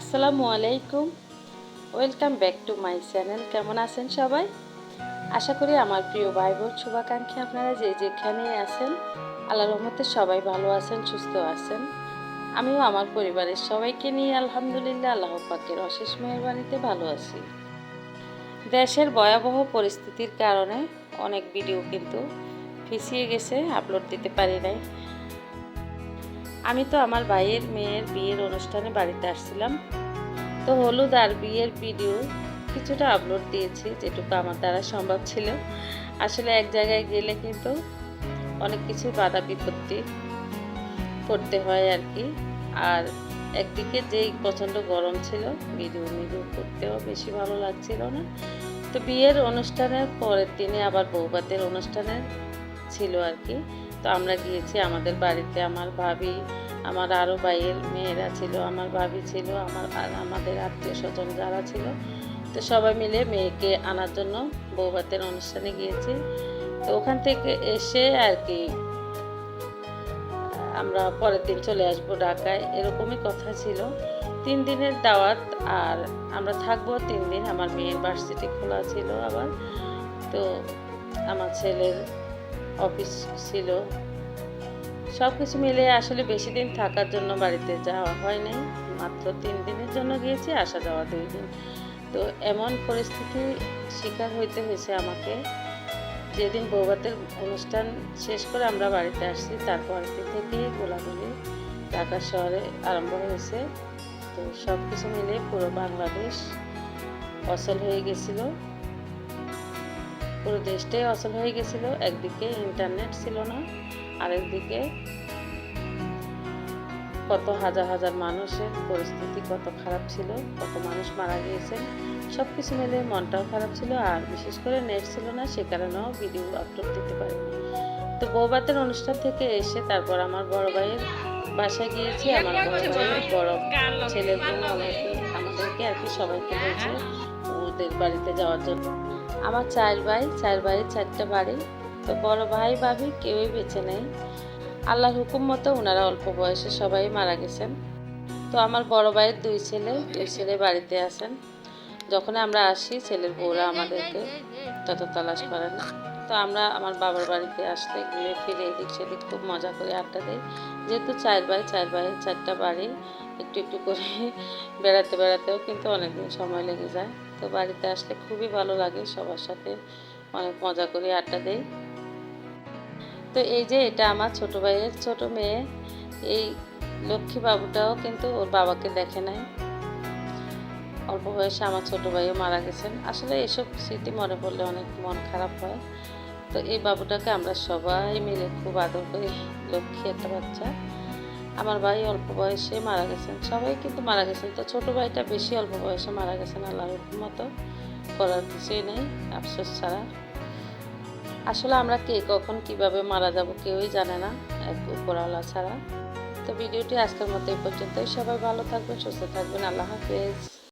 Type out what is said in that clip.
আসসালামু আলাইকুম। Welcome back to my channel কেমন আছেন সবাই? আশা করি আমার প্রিয় ভাই বোন শুভাকাঙ্ক্ষী আপনারা যে যেখানে আছেন আল্লাহ রহমতে সবাই ভালো আছেন, সুস্থ আছেন। আমিও আমার পরিবারের সবাইকে নিয়ে আলহামদুলিল্লাহ আল্লাহ পাকের অশেষ মেহরবানিতে ভালো আছি। দেশের ভয়াবহ পরিস্থিতির কারণে অনেক ভিডিও কিন্তু ফিসিয়ে গেছে, আপলোড দিতে পারি নাই। আমি তো আমার ভাইয়ের মেয়ের বিয়ের অনুষ্ঠানে বাড়িতে আসছিলাম। তো হলুদ আর বিয়ের ভিডিও কিছুটা আপলোড দিয়েছি, যেটুকু আমার দ্বারা সম্ভব ছিল। আসলে এক জায়গায় গেলে কিন্তু অনেক কিছু বাধা বিপত্তি করতে হয় আর কি। আর একদিকে যেই প্রচণ্ড গরম ছিল, ভিডিও ভিডিও করতেও বেশি ভালো লাগছিল না। তো বিয়ের অনুষ্ঠানের পরের দিনে আবার বৌভাতের অনুষ্ঠানে ছিল আর কি। তো আমরা গিয়েছি, আমাদের বাড়িতে আমার ভাবি, আমার আরও ভাইয়ের মেয়েরা ছিল, আমার ভাবি ছিল, আমার আর আমাদের আত্মীয় স্বজন যারা ছিল, তো সবাই মিলে মেয়েকে আনার জন্য বৌভাতের অনুষ্ঠানে গিয়েছি। তো ওখান থেকে এসে আর কি, আমরা পরের দিন চলে আসব ঢাকায়, এরকমই কথা ছিল। তিন দিনের দাওয়াত আর আমরা থাকব তিন দিন। আমার মেয়ের ভার্সিটি খোলা ছিল আবার। তো আমার ছেলের অফিস ছিল। সব কিছু মিলে আসলে বেশি দিন থাকার জন্য বাড়িতে যাওয়া হয় নাই মাত্র তিন দিনের জন্য গিয়েছি, আসা যাওয়া দুই দিন। তো এমন পরিস্থিতি শিকার হইতে হয়েছে আমাকে। যেদিন বৌভাতের অনুষ্ঠান শেষ করে আমরা বাড়িতে আসছি তারপর থেকেই গোলাগুলি ঢাকা শহরে আরম্ভ হয়েছে। তো সব কিছু মিলে পুরো বাংলাদেশ অচল হয়ে গেছিল। পুরো দেশটাই অচল হয়ে গেছিল, একদিকে ইন্টারনেট ছিল না, আরেকদিকে কত হাজার হাজার মানুষের পরিস্থিতি কত খারাপ ছিল, কত মানুষ মারা গিয়েছেন সব কিছু মিলে মনটাও খারাপ ছিল, আর বিশেষ করে নেট ছিল না, সে কারণেও ভিডিও আপলোড দিতে পারিনি। তো বৌবাতের অনুষ্ঠান থেকে এসে তারপর আমার বড় ভাইয়ের বাসায় গিয়েছি, আমার বড় ভাইয়ের বড় ছেলের আমাদেরকে আর কি সবাইকে বলছে, ওদের বাড়িতে যাওয়ার জন্য। আমার চার ভাই, চার ভাইয়ের চারটা বাড়ি। তো বড় ভাই, ভাবি কেউই বেঁচে নেই। আল্লাহর হুকুম মতো ওনারা অল্প বয়সে সবাই মারা গেছেন। তো আমার বড় ভাইয়ের দুই ছেলে দুই ছেলে বাড়িতে আছেন। যখন আমরা আসি, ছেলের বউরা আমাদেরকে তত তালাশ করেন তো আমরা আমার বাবার বাড়িতে আসলে ঘুরে ফিরে এদিক সেদিক খুব মজা করে আড্ডা দিই। যেহেতু চার ভাই, চার ভাইয়ের চারটা বাড়ি, একটু একটু করে বেড়াতে বেড়াতেও কিন্তু অনেকদিন সময় লেগে যায়। তো বাড়িতে আসলে খুবই ভালো লাগে সবার সাথে। অনেক মজা করে, আড্ডা দেই। তো এই যে এটা আমার ছোট ভাইয়ের ছোট মেয়ে, এই লক্ষ্মী বাবুটাও কিন্তু ওর বাবাকে দেখে নাই। অল্প বয়সে আমার ছোট ভাইও মারা গেছেন। আসলে এসব স্মৃতি মনে পড়লে অনেক মন খারাপ হয়। তো এই বাবুটাকে আমরা সবাই মিলে খুব আদর করি, লক্ষ্মী একটা বাচ্চা। আমার ভাই অল্প বয়সে মারা গেছেন। সবাই কিন্তু মারা গেছেন। তো ছোট ভাইটা বেশি অল্প বয়সে মারা গেছেন আল্লাহর মতো। করার কিছুই নেই, আফসোস ছাড়া। আসলে আমরা কে, কখন কীভাবে মারা যাব কেউই জানে না, এক উপরওয়ালা ছাড়া। তো ভিডিওটি আজকের মতো এই পর্যন্তই। সবাই ভালো থাকবেন, সুস্থ থাকবেন। আল্লাহ হাফেজ।